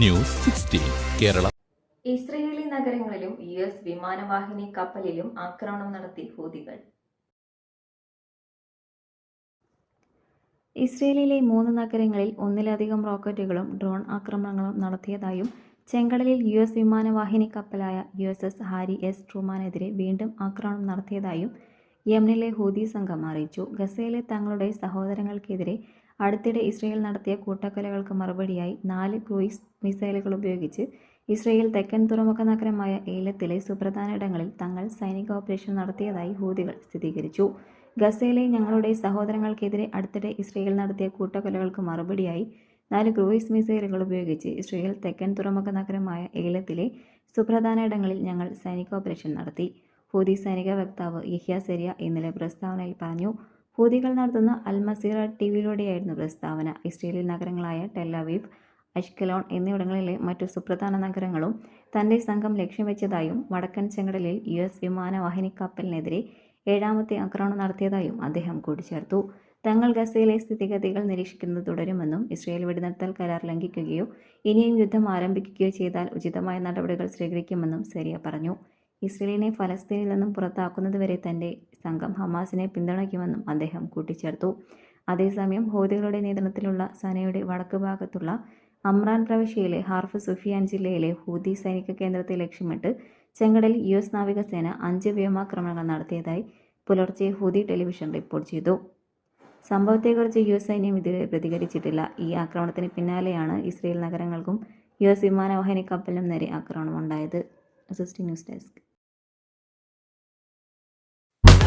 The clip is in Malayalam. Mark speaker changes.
Speaker 1: News sixteen Kerala.
Speaker 2: ഇസ്രയേലി നഗരങ്ങളിലും യു എസ് വിമാനവാഹിനി കപ്പലിലും ആക്രമണം നടത്തി ഹൂതികൾ. ഇസ്രയേലിലെ മൂന്ന് നഗരങ്ങളിൽ ഒന്നിലധികം റോക്കറ്റുകളും ഡ്രോൺ ആക്രമണങ്ങളും നടത്തിയതായും ചെങ്കടലിൽ യു എസ് വിമാനവാഹിനി കപ്പലായ U S S Harry S ട്രൂമാനെതിരെ വീണ്ടും ആക്രമണം നടത്തിയതായും യമനിലെ ഹൂതി സംഘം അറിയിച്ചു. ഗസയിലെ തങ്ങളുടെ സഹോദരങ്ങൾക്കെതിരെ അടുത്തിടെ ഇസ്രയേൽ നടത്തിയ കൂട്ടക്കൊലകൾക്ക് മറുപടിയായി നാല് ക്രൂയിസ് മിസൈലുകൾ ഉപയോഗിച്ച് ഇസ്രയേൽ തെക്കൻ തുറമുഖ നഗരമായ ഏലത്തിലെ സുപ്രധാന ഇടങ്ങളിൽ തങ്ങൾ സൈനിക ഓപ്പറേഷൻ നടത്തിയതായി ഹൂതികൾ സ്ഥിരീകരിച്ചു. ഗസയിലെ ഞങ്ങളുടെ സഹോദരങ്ങൾക്കെതിരെ അടുത്തിടെ ഇസ്രയേൽ നടത്തിയ കൂട്ടക്കൊലകൾക്ക് മറുപടിയായി നാല് ക്രൂയിസ് മിസൈലുകൾ ഉപയോഗിച്ച് ഇസ്രയേൽ തെക്കൻ തുറമുഖ നഗരമായ ഏലത്തിലെ സുപ്രധാന ഇടങ്ങളിൽ ഞങ്ങൾ സൈനിക ഓപ്പറേഷൻ നടത്തി. ഹൂതി സൈനിക വക്താവ് യഹ്യ സെരിയ ഇന്നലെ പ്രസ്താവനയിൽ പറഞ്ഞു ഹൂതികൾ നടത്തുന്ന അൽ മസീറ ടി വിയിലൂടെയായിരുന്നു പ്രസ്താവന. ഇസ്രയേലി നഗരങ്ങളായ ടെല്ലവീവ് അഷ്കലോൺ എന്നിവിടങ്ങളിലെ മറ്റു സുപ്രധാന നഗരങ്ങളും തന്റെ സംഘം ലക്ഷ്യം വെച്ചതായും വടക്കൻ ചെങ്കടലിൽ യു എസ് വിമാനവാഹിനി കപ്പലിനെതിരെ ഏഴാമത്തെ ആക്രമണം നടത്തിയതായും അദ്ദേഹം കൂട്ടിച്ചേർത്തു. തങ്ങൾ ഗസയിലെ സ്ഥിതിഗതികൾ നിരീക്ഷിക്കുന്നത് തുടരുമെന്നും ഇസ്രയേൽ വെടിനിർത്തൽ കരാർ ലംഘിക്കുകയോ ഇനിയും യുദ്ധം ആരംഭിക്കുകയോ ചെയ്താൽ ഉചിതമായ നടപടികൾ സ്വീകരിക്കുമെന്നും സെരിയ പറഞ്ഞു. ഇസ്രയേലിനെ ഫലസ്തീനിൽ നിന്നും പുറത്താക്കുന്നതുവരെ തന്റെ സംഘം ഹമാസിനെ പിന്തുണയ്ക്കുമെന്നും അദ്ദേഹം കൂട്ടിച്ചേർത്തു. അതേസമയം ഹോദികളുടെ നിയന്ത്രണത്തിലുള്ള സനയുടെ വടക്ക് ഭാഗത്തുള്ള അമ്രാൻ പ്രവിശ്യയിലെ ഹാർഫ് സുഫിയാൻ ജില്ലയിലെ ഹൂതി സൈനിക കേന്ദ്രത്തെ ലക്ഷ്യമിട്ട് ചെങ്കടലിൽ യു എസ് നാവികസേന അഞ്ച് വ്യോമാക്രമണങ്ങൾ നടത്തിയതായി പുലർച്ചെ ഹൂതി ടെലിവിഷൻ റിപ്പോർട്ട് ചെയ്തു. സംഭവത്തെക്കുറിച്ച് യു എസ് സൈന്യം ഇതുവരെ പ്രതികരിച്ചിട്ടില്ല. ഈ ആക്രമണത്തിന് പിന്നാലെയാണ് ഇസ്രയേൽ നഗരങ്ങൾക്കും യു എസ് വിമാനവാഹിനി കപ്പലിനും നേരെ ആക്രമണമുണ്ടായത്. Assistant news desk.